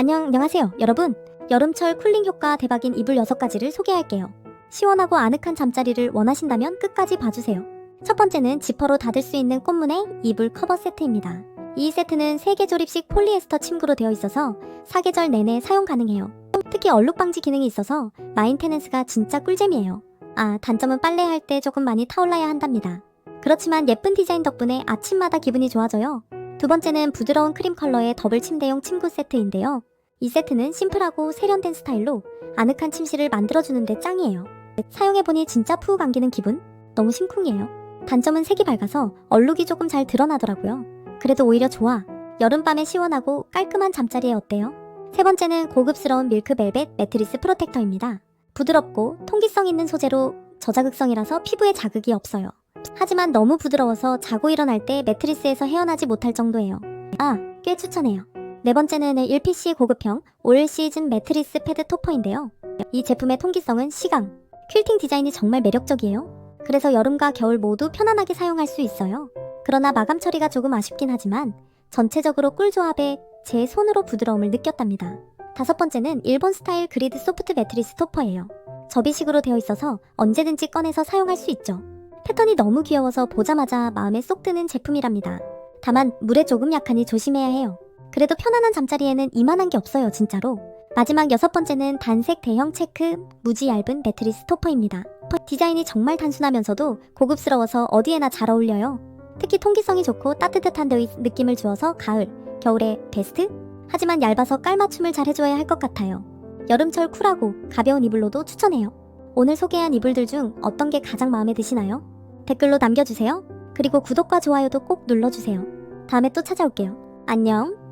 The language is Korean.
안녕, 안녕하세요, 여러분. 여름철 쿨링 효과 대박인 이불 6가지를 소개할게요. 시원하고 아늑한 잠자리를 원하신다면 끝까지 봐주세요. 첫 번째는 지퍼로 닫을 수 있는 꽃무늬 이불 커버 세트입니다. 이 세트는 3개 조립식 폴리에스터 침구로 되어 있어서 사계절 내내 사용 가능해요. 특히 얼룩 방지 기능이 있어서 마인테넌스가 진짜 꿀잼이에요. 아, 단점은 빨래할 때 조금 많이 타올라야 한답니다. 그렇지만 예쁜 디자인 덕분에 아침마다 기분이 좋아져요. 두 번째는 부드러운 크림 컬러의 더블 침대용 침구 세트인데요. 이 세트는 심플하고 세련된 스타일로 아늑한 침실을 만들어주는데 짱이에요. 사용해보니 진짜 푹 안기는 기분? 너무 심쿵이에요. 단점은 색이 밝아서 얼룩이 조금 잘 드러나더라고요. 그래도 오히려 좋아. 여름밤에 시원하고 깔끔한 잠자리에 어때요? 세 번째는 고급스러운 밀크벨벳 매트리스 프로텍터입니다. 부드럽고 통기성 있는 소재로 저자극성이라서 피부에 자극이 없어요. 하지만 너무 부드러워서 자고 일어날 때 매트리스에서 헤어나지 못할 정도예요. 아, 꽤 추천해요. 네 번째는 1PC 고급형 올 시즌 매트리스 패드 토퍼인데요. 이 제품의 통기성은 시강, 퀼팅 디자인이 정말 매력적이에요. 그래서 여름과 겨울 모두 편안하게 사용할 수 있어요. 그러나 마감 처리가 조금 아쉽긴 하지만 전체적으로 꿀 조합에 제 손으로 부드러움을 느꼈답니다. 다섯 번째는 일본 스타일 그리드 소프트 매트리스 토퍼예요. 접이식으로 되어 있어서 언제든지 꺼내서 사용할 수 있죠. 패턴이 너무 귀여워서 보자마자 마음에 쏙 드는 제품이랍니다. 다만 물에 조금 약하니 조심해야 해요. 그래도 편안한 잠자리에는 이만한 게 없어요, 진짜로. 마지막 여섯 번째는 단색 대형 체크 무지 얇은 매트리스 토퍼입니다. 디자인이 정말 단순하면서도 고급스러워서 어디에나 잘 어울려요. 특히 통기성이 좋고 따뜻한 느- 느낌을 주어서 가을, 겨울에 베스트? 하지만 얇아서 깔맞춤을 잘 해줘야 할 것 같아요. 여름철 쿨하고 가벼운 이불로도 추천해요. 오늘 소개한 이불들 중 어떤 게 가장 마음에 드시나요? 댓글로 남겨주세요. 그리고 구독과 좋아요도 꼭 눌러주세요. 다음에 또 찾아올게요. 안녕.